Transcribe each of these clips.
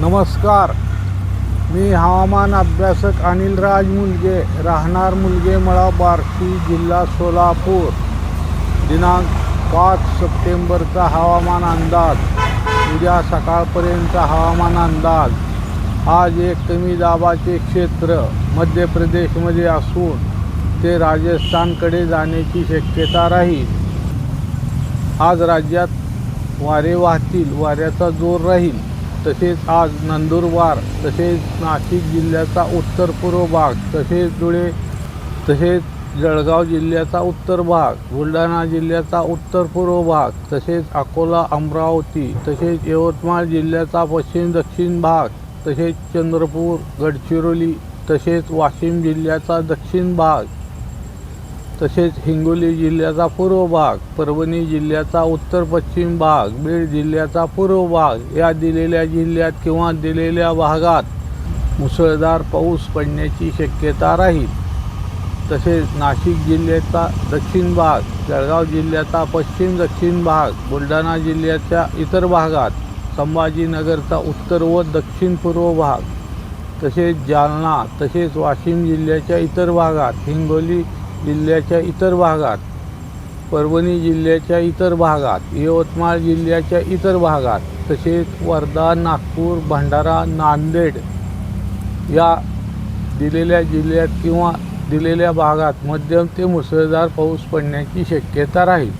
नमस्कार. मी हवामान अभ्यासक अनिल राज मुलगे. राहणार मुलगेमळा बार्शी जिल्हा सोलापूर. दिनांक पाच सप्टेंबरचा हवामान अंदाज. उद्या सकाळपर्यंतचा हवामान अंदाज. आज एक कमी दाबाचे क्षेत्र मध्य प्रदेशमध्ये असून ते राजस्थानकडे जाण्याची शक्यता राहील. आज राज्यात वारे वाहतील वाऱ्याचा जोर राहील. तसेच आज नंदुरबार तसेच नाशिक जिल्ह्याचा उत्तर पूर्व भाग तसेच धुळे तसेच जळगाव जिल्ह्याचा उत्तर भाग बुलढाणा जिल्ह्याचा उत्तर पूर्व भाग तसेच अकोला अमरावती तसेच यवतमाळ जिल्ह्याचा पश्चिम दक्षिण भाग तसेच चंद्रपूर गडचिरोली तसेच वाशिम जिल्ह्याचा दक्षिण भाग. तसेच हिंगोली जिल्ह्याचा पूर्व भाग परभणी जिल्ह्याचा उत्तर पश्चिम भाग बीड जिल्ह्याचा पूर्व भाग या दिलेल्या जिल्ह्यात किंवा दिलेल्या भागात मुसळधार पाऊस पडण्याची शक्यता राहील. तसेच नाशिक जिल्ह्याचा दक्षिण भाग जळगाव जिल्ह्याचा पश्चिम दक्षिण भाग बुलढाणा जिल्ह्याच्या इतर भागात संभाजीनगरचा उत्तर व दक्षिण पूर्व भाग तसेच जालना तसेच वाशिम जिल्ह्याच्या इतर भागात हिंगोली जिल्ह्याच्या इतर भागात परभणी जिल्ह्याच्या इतर भागात यवतमाळ जिल्ह्याच्या इतर भागात तसेच वर्धा नागपूर भंडारा नांदेड या दिलेल्या जिल्ह्यात किंवा दिलेल्या भागात मध्यम ते मुसळधार पाऊस पडण्याची शक्यता राहील.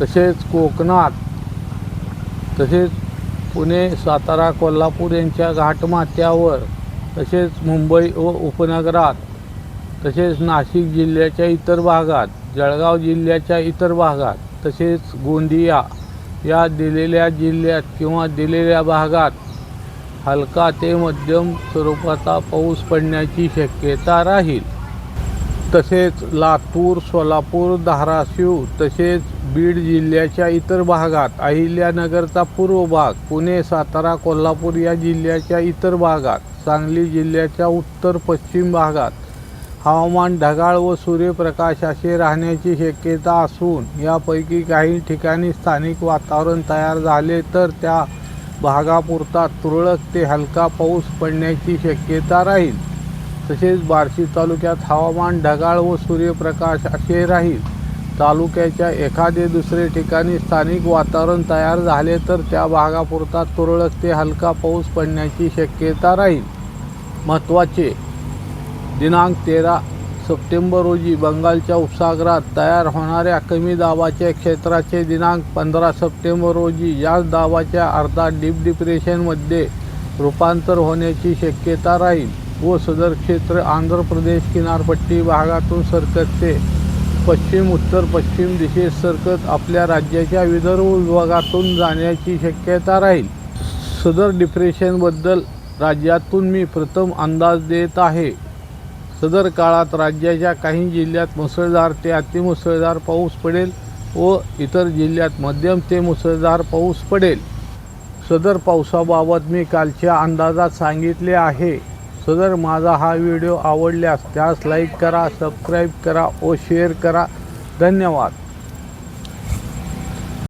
तसेच कोकणात तसेच पुणे सातारा कोल्हापूर यांच्या घाटमाथ्यावर तसेच मुंबई व उपनगरात तसेच नाशिक जिल्ह्याच्या इतर भागात जळगाव जिल्ह्याच्या इतर भागात तसेच गोंदिया या दिलेल्या जिल्ह्यात किंवा दिलेल्या भागात हलका ते मध्यम स्वरूपाचा पाऊस पडण्याची शक्यता राहील. तसेच लातूर सोलापूर धाराशिव तसेच बीड जिल्ह्याच्या इतर भागात अहिल्यानगरचा पूर्व भाग पुणे सातारा कोल्हापूर या जिल्ह्याच्या इतर भागात सांगली जिल्ह्याच्या उत्तर पश्चिम भागात हवामान ढगाळ व सूर्यप्रकाश असे राहण्याची शक्यता असून यापैकी काही ठिकाणी स्थानिक वातावरण तयार झाले तर त्या भागापुरता तुरळक ते हलका पाऊस पडण्याची शक्यता राहील. तसेच बार्शी तालुक्यात हवामान ढगाळ व सूर्यप्रकाश असे राहील. तालुक्याच्या एखादे दुसरे ठिकाणी स्थानिक वातावरण तयार झाले तर त्या भागापुरता तुरळक ते हलका पाऊस पडण्याची शक्यता राहील. महत्त्वाचे दिनांक तेरा सप्टेंबर रोजी बंगालच्या उपसागरात तयार होणाऱ्या कमी दाबाच्या क्षेत्राचे दिनांक पंधरा सप्टेंबर रोजी याच दाबाच्या अर्धा डीप डिप्रेशनमध्ये रूपांतर होण्याची शक्यता राहील व सदर क्षेत्र आंध्र प्रदेश किनारपट्टी भागातून सरकतचे पश्चिम उत्तर पश्चिम दिशेत सरकत आपल्या राज्याच्या विदर्भ विभागातून जाण्याची शक्यता राहील. सदर डिप्रेशनबद्दल राज्यातून मी प्रथम अंदाज देत आहे. सदर काळात राज्याच्या काही जिल्ह्यात मुसळधार ते अतिमुसळधार पाऊस पडेल व इतर जिल्ह्यात मध्यम ते मुसळधार पाऊस पडेल. सदर पावसाबाबत मी कालच्या अंदाजात सांगितले आहे. सदर माझा हा व्हिडिओ आवडल्यास त्यास लाईक करा सबस्क्राईब करा व शेअर करा. धन्यवाद.